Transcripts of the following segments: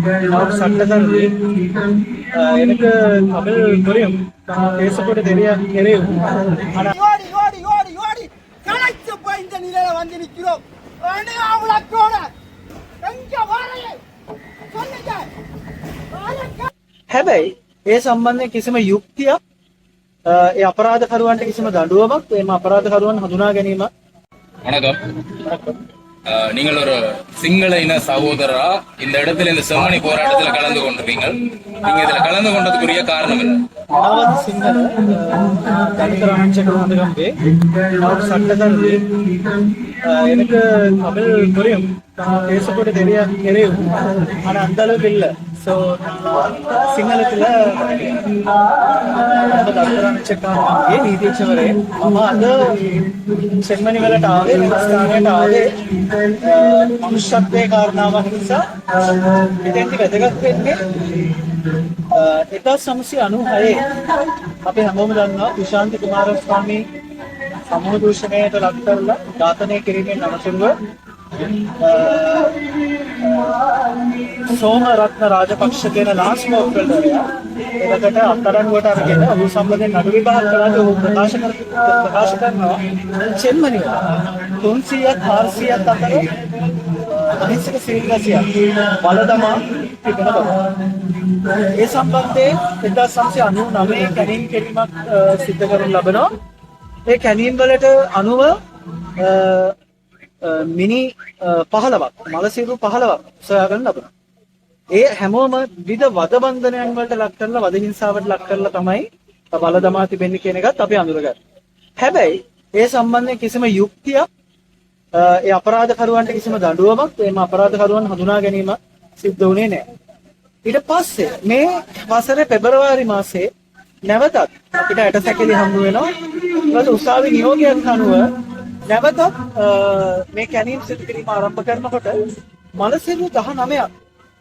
நான் சட்டத்தரணி அஹ் எனக்கு தமிழ் புரியும் நான் பேசக்கூட தெரிய தெரியும் ஆனா ஓடி ஓடி ஓடி ஓடி களைச்சு போய் இந்த நிலையில வந்து நிக்கிறோம் அவ்வளோட எங்க வாரையே சொல்லுங்க வாரங்க. හැබැයි ඒ සම්බන්ධයෙන් කිසිම යුක්තියක් අ, ඒ අපරාධකරුවන්ට කිසිම දඬුවමක් එම අපරාධකරුවන් හඳුනා ගැනීම வணக்கம் அஹ், நீங்கள் ஒரு சிங்கள இன சகோதரரா இந்த இடத்துல இந்த செம்மணி போராட்டத்துல கலந்து கொண்டிருக்கீங்க. நீங்க இதுல கலந்து கொண்டதுக்குரிய காரணம் என்ன? எனக்கு தமிழ் புரியும். பேசப்பட்டு தெரியாது தெரியும். ஆனா அந்த அளவுக்கு இல்லை. ஸோ சிங்களத்தில் చెప్పాను ఏ నీతి ఇచ్చేవరే అమ్మ అద చెన్మని వెళ్ళట ఆవే నివస్థానేట ఆవే మనుష్యత్వే కారణావ హింస ඉතින්ති වැදගත් වෙන්නේ එදා සමසය අනුහයේ අපේ හැමෝම දන්නවා විශාන්ති කුමාරස්වාමී සමූහ දූෂණයට ලක් කරලා ඝාතනය කිරීමෙන් අනතුරුව සෝම රත්න රාජපක්ෂ කියන ලාස් මෝක්කල්වරයා එවකට අත්අඩංගුවට අරගෙන ඔහු සම්බන්ධයෙන් නඩු විභාග කළාද ඔහු ප්‍රකාශ කර ප්‍රකාශ කරනවා චෙන්මනිය 300ත් 400ත් අතර අහිංසක සීල්වසියක් බලදමා තිබෙන බව. ඒ සම්බන්ධයෙන් 1999 කැණීම් කිරීමක් අ, සිද්ධ කරනු ලබනවා. ඒ කැණීම් වලට අනුව අ, අ, මිනි අ, 15ක් මලසිරු 15ක් සොයාගන්න ලබනවා. ඒ හැමෝම විද වද බන්ධනයන් වලට ලක් කරලා වද හිංසාවට ලක් කරලා තමයි බලදමා තිබෙන්නේ කියන එකත් අපි අඳුරගන්න. හැබැයි ඒ සම්බන්ධයෙන් කිසිම යුක්තියක් අ, ඒ අපරාධකරුවන්ට කිසිම දඬුවමක් එම අපරාධකරුවන් හඳුනා ගැනීම සිද්ධ වුණේ නැහැ. ඊට පස්සේ මේ වසරේ පෙබරවාරි මාසයේ නැවතත් අපිට ඇටසැකිලි හම්බ වෙනවා. ඊට උසාවි නියෝගයක් අනුව නැවතත් අ, මේ කැණීම් සිදු කිරීම ආරම්භ කරනකොට මලසිරු 19ක්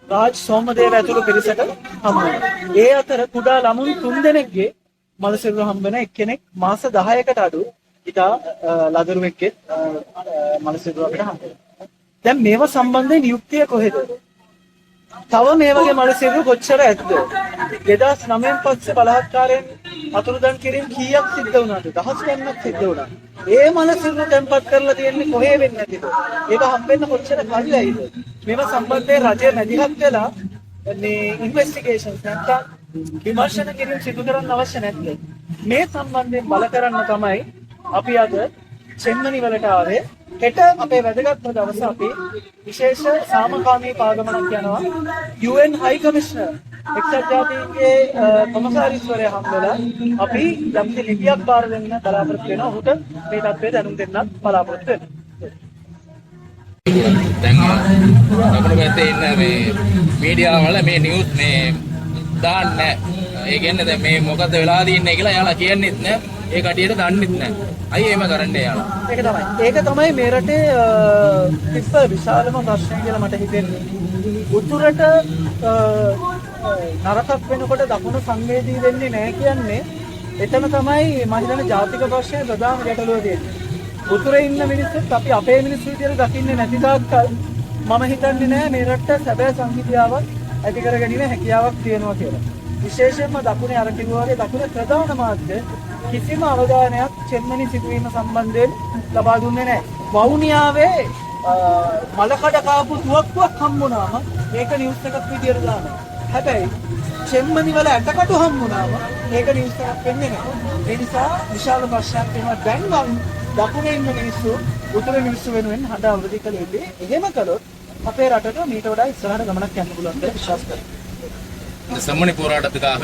රාජ් සෝමදේව ඇතුළු පිරිසට හම්බ වෙනවා. ඒ අතර කුඩා ළමුන් තුන්දෙනෙක්ගේ මලසිරු හම්බ වෙන එක්කෙනෙක් මාස 10කට අඩු ඉතා අ, ලදරුවෙක්ගේ අ, අ, මලසිරු අපිට හම්බ වෙනවා. දැන් මේව සම්බන්ධයෙන් යුක්තිය කොහෙද? තව මේ වගේ මලසිරු කොච්චර ඇද්ද? 2009න් පස්සේ බලහත්කාරයෙන් අතුරුදන් කිරීම කීයක් සිද්ධ වුණාද? දහස් ගණනක් සිද්ධ වුණා. ඒ මලසිරු තැන්පත් කරලා තියෙන්නේ කොහේ වෙන්නේ නැතිද? ඒක හම්බෙන්න කොච්චර කල් ඇයිද? මේව සම්බන්ධයෙන් රජය මැදිහත් වෙලා මේ ඉන්වෙස්ටිගේෂන්ස් නැත්නම් විමර්ශන කිරීම සිදු කරන්න අවශ්‍ය නැද්ද? මේ සම්බන්ධයෙන් බල කරන්න තමයි අපි අද චෙන්නනි වලට ආවේ. හෙට අපේ වැදගත්ම දවස අපි විශේෂ සාමකාමී පාගමනක් යනවා UN High Commissioner එක්සත් ජාතීන්ගේ කොමසාරිස්වරයා හම්බෙලා අපි යම්කි ලිපියක් බාර දෙන්න බලාපොරොත්තු වෙනවා. ඔහුට මේ තත්ත්වය දැනුම් දෙන්නත් බලාපොරොත්තු වෙනවා. දැන් අපිට පැත්තේ ඉන්න මේ මීඩියාවල මේ නිවුස් මේ දාන්න ඒ කියන්නේ දැන් මේ මොකද්ද වෙලා තියෙන්නේ කියලා එයාලා කියන්නෙත් නෑ ඒ කටියට දන්නෙත් නෑ අයි එහෙම කරන්නේ එයාලා ඒක තමයි. ඒක තමයි මේ රටේ තිබ්බ විශාලම ප්‍රශ්නය කියලා මට හිතෙන්නේ. උතුරට නරකක් වෙනකොට දකුණු සංවේදී වෙන්නේ නැහැ කියන්නේ එතන තමයි මම හිතන්නේ ජාතික ප්‍රශ්නය ප්‍රධාන ගැටලුව තියෙන්නේ. උතුරේ ඉන්න මිනිස්සුත් අපි අපේ මිනිස්සු විදියට දකින්නේ නැති තාක්කල් මම හිතන්නේ නෑ මේ රටට සැබෑ සංහිඳියාවක් ඇති කර ගැනීම හැකියාවක් තියෙනවා කියලා. විශේෂයෙන්ම දකුණේ අර කිව්වා වගේ දකුණේ ප්‍රධාන මාධ්‍ය කිසිම අවධානයක් චෙන්මනි සිදුවීම සම්බන්ධයෙන් ලබා දුන්නේ නැහැ. වවුනියාවේ අ, මලකඩ කාපු තුවක්කුවක් හම්බුනාම ඒක නිවුස් එකක් විදියට දානවා. හැබැයි චෙන්මනි වල ඇටකටු හම්බුනාම ඒක නිවුස් එකක් වෙන්නේ නැහැ. ඒ නිසා විශාල ප්‍රශ්නයක් වෙනවා දැන් නම් දකුණේ ඉන්න මිනිස්සු උතුරේ මිනිස්සු වෙනුවෙන් හඬ අවදි කළ යුතුයි. එහෙම කළොත් අපේ රටට මීට වඩා ඉස්සරහට ගමනක් යන්න පුළුවන් කියලා විශ්වාස කරනවා. இந்த செம்மணி போராட்டத்துக்காக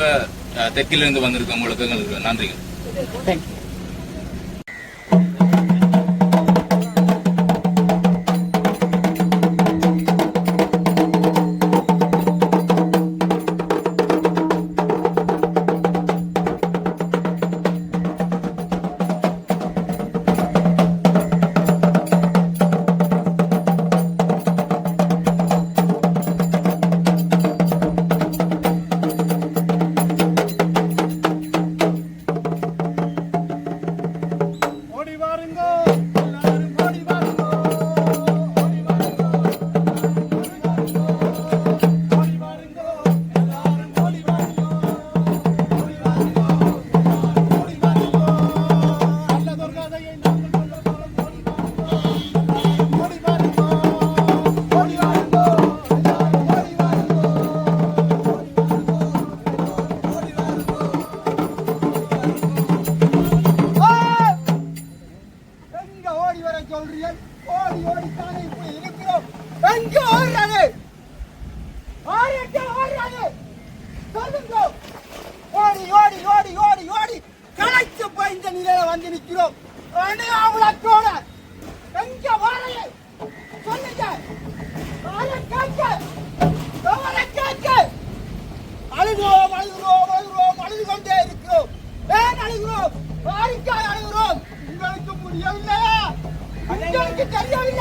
அஹ், தெற்கிலிருந்து வந்திருக்க உங்களுக்கு எங்களுக்கு நன்றிகள் Thank Ai, ai, ai.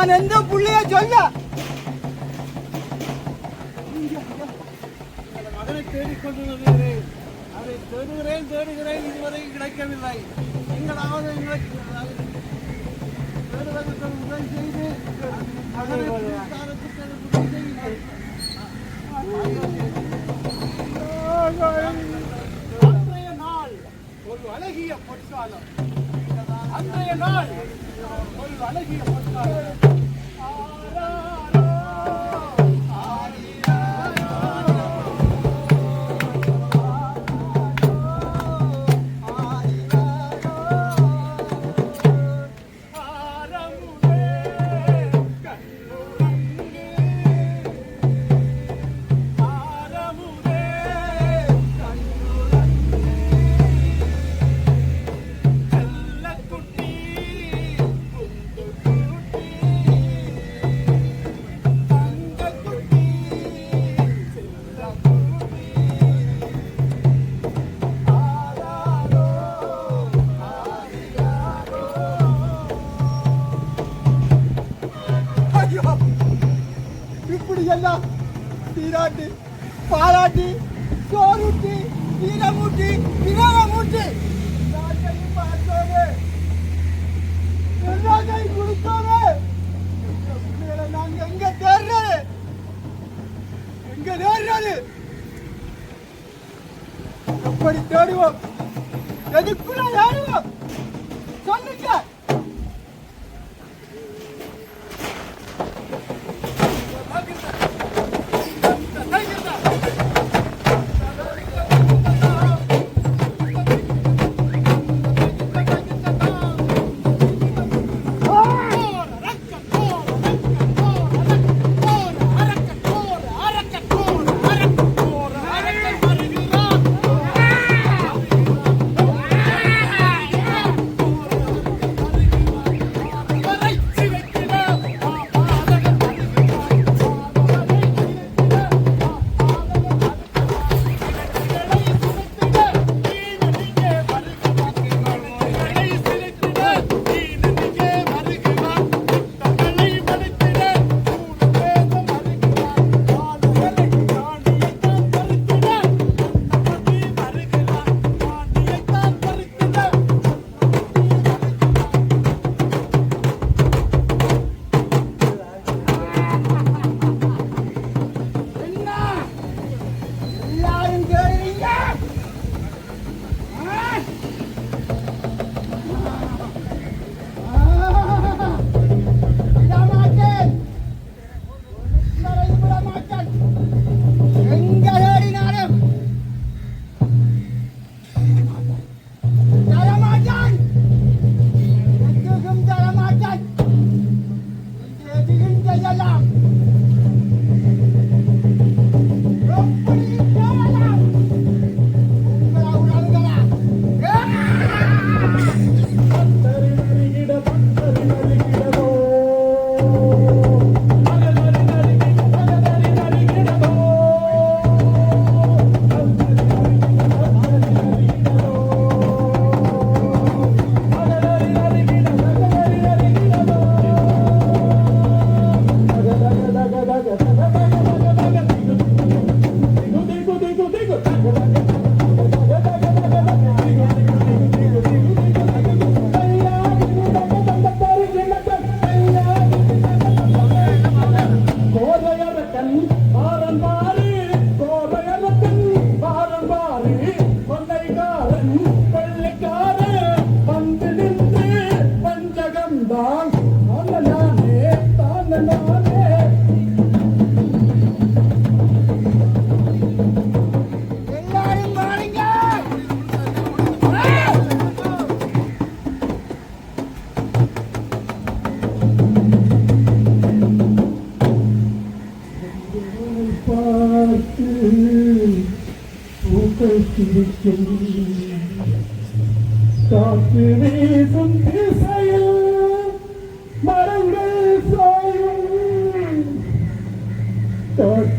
நான் எந்த புள்ளைய சொல்ல? மகனை அதை தேடுகிறேன் தேடுகிறேன் இதுவரை கிடைக்கவில்லை. எங்களாவது எங்களுக்கு தேடுவதற்கு செய்து மகனை உதவி செய்யுங்கள். அன்றைய நாள் ஒரு அழகிய பொற்காலம். அன்றைய நாள் அழகிய பாராட்டு பாராட்டி சோறுட்டி வீரமூட்டி வினோதமூட்டி பார்த்தோடு கை நாங்க எங்க தேர்றது? எங்க தேர்றது? எப்படி தேடுவோம்? எதுக்குள்ள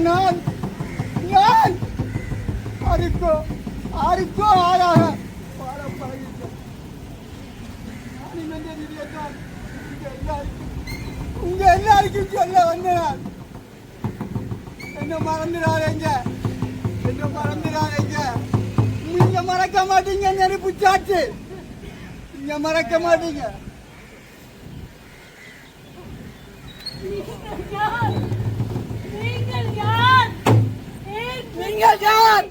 நான் நான் அருக்கோ அருக்கோ ஆளாக வாழ பழகிட்டேன் நான் நிதியத்தான் இங்க எல்லாருக்கும் உங்க எல்லாருக்கும் சொல்ல வந்தேன் என்ன மறந்துடாதீங்க என்ன மறந்துடாதீங்க. நீங்க மறக்க மாட்டீங்க நெருப்பு சாட்டு. நீங்க மறக்க மாட்டீங்க. रिंगा जान।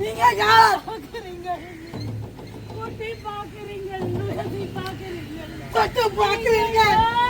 रिंगा जान। कोटी पाके रिंगा लुया दी पाके रिंगा कोटी पाके रिंगा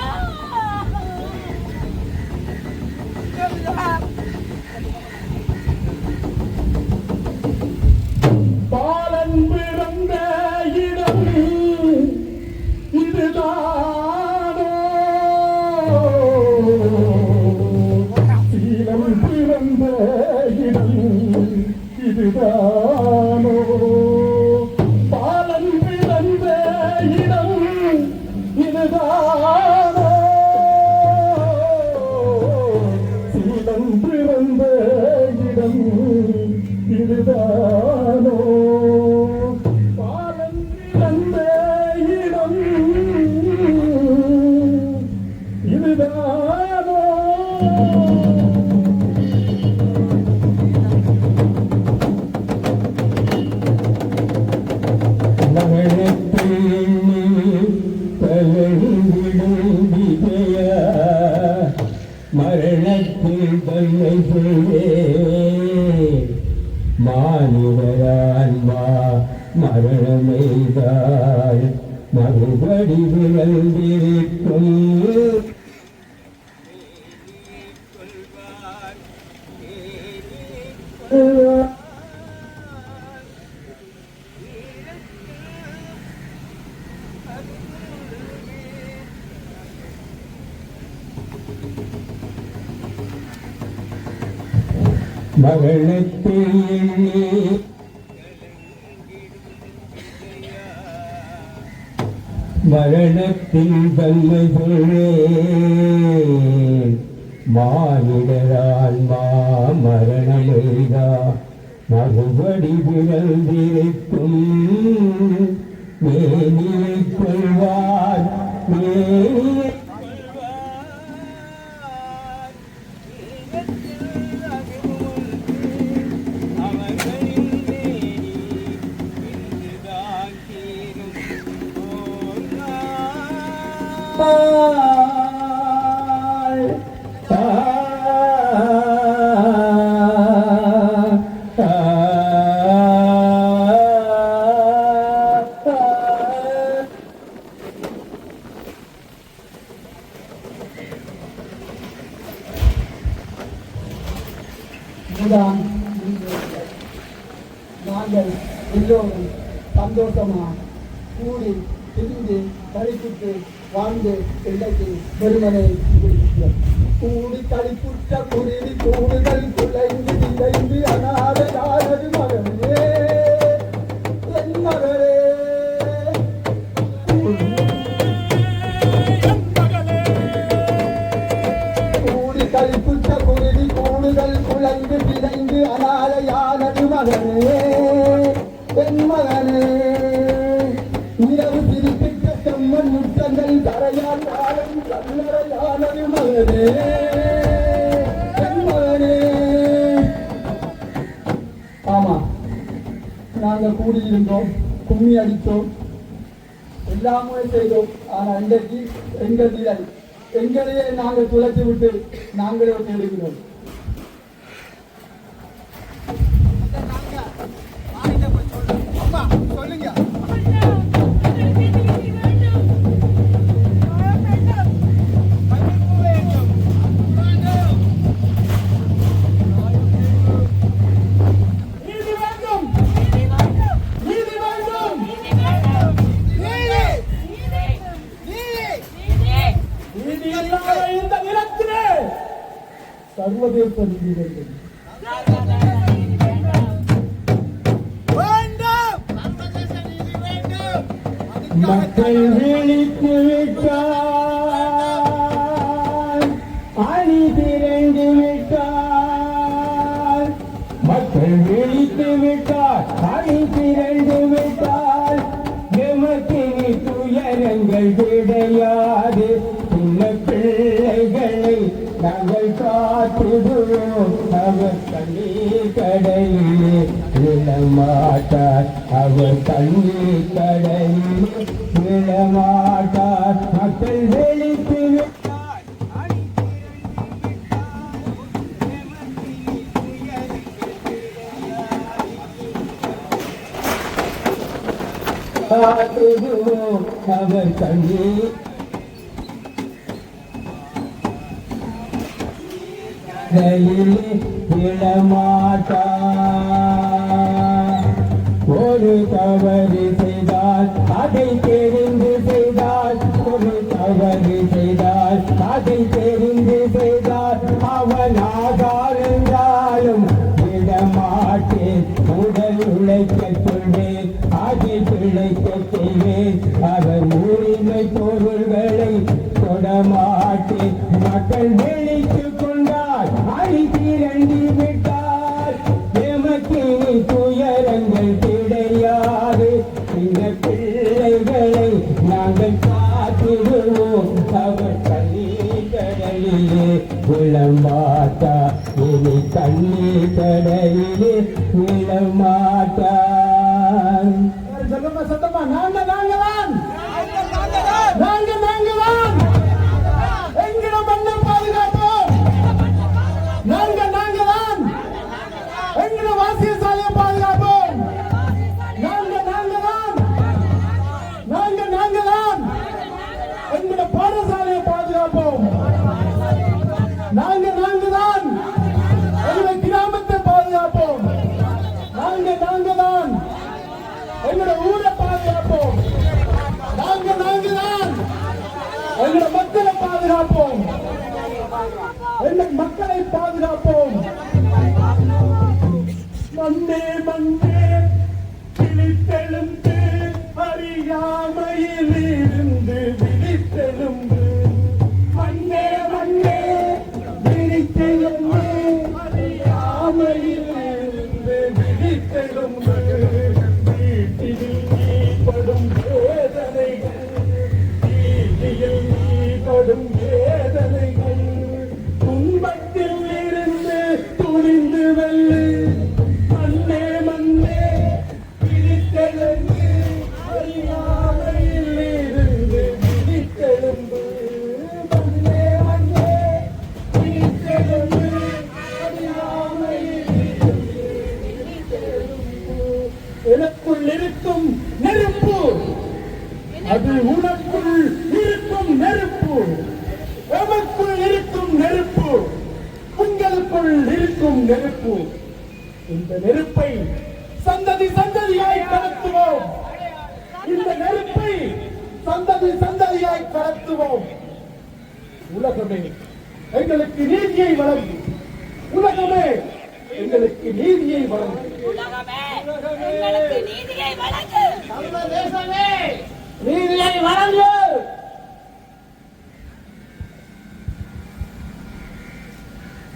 மரணத்தில் எண்ணி மரணத்தின் தன்மை சொல்வேன் மானிடரால் மா மரணமைதா மறுபடி பிறந்திருக்கும் மேனியை கொள்வார் மேனியை இதுதான் ஆமாம் நாங்கள் கூடியிருந்தோம் கும்மி அடித்தோம் எல்லாமே செய்தோம். ஆனால் இன்றைக்கு எங்கள் நிலை எங்களையே நாங்கள் துளைத்து விட்டு நாங்களே தேடுகிறோம். சொல்லுங்க. விழித்து விட்டால் அணி திரண்டு விட்டால் எமக்கு இனி துயரங்கள் கிடையாது சின்ன பிள்ளைகளை நாங்கள் காத்திடுவோம். அவர் கண்ணீர் கடையிலே விழமாட்டார். அவர் கண்ணீர் கடையிலே விழமாட்டார். மக்கள் காத்திடுவோம் அவர் கண்ணீர் கையிலே விழமாட்டார் ஒரு தவறு செய்தால் அதை தெரிந்து செய்தால் ஒரு தவறு செய்தால் அதை தெரிந்து செய்தால் அவனாக இருந்தாலும் விடமாட்டேன் உடல் உழைக்க அதை பிழைக்க செய்வேன் அவர் உரிமை பொருள்களை தொடமாட்டேன் மக்கள் விழித்துக் கொண்டார். அடி திரண்டு விட்டார். எமக்கு துயரங்கள் கிடையாது. இந்த பிள்ளைகளை நாங்கள் காத்திடுவோம். அவர் கண்ணீர் கடலிலே விளம்பாட்டா இனி தண்ணீர் கடலிலே விளம்பாட்டார். Santa Toma, dale. எங்களை மக்களை பாதுகாப்போம். எங்கள் மக்களை பாதுகாப்போம். மண்ணே மண்ணே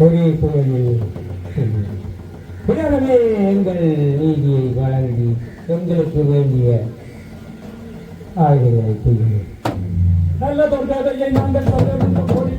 ஒரே குரலில் உலகமே எங்கள் நீதியை வழங்கி எங்களுக்கு வேண்டிய ஆய்வுகளை செய்யுங்கள். நல்ல தொண்டாதையை நாங்கள் தொடர்ந்து ஓடி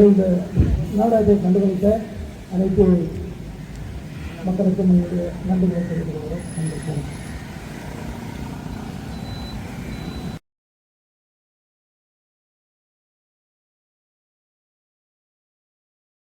இதுவரை இந்த நாடகத்தை கண்டுபிடித்த அனைத்து மக்களுக்கும் என்னுடைய நன்றிகளை தெரிவித்துக் கொள்கிறோம் நன்றி.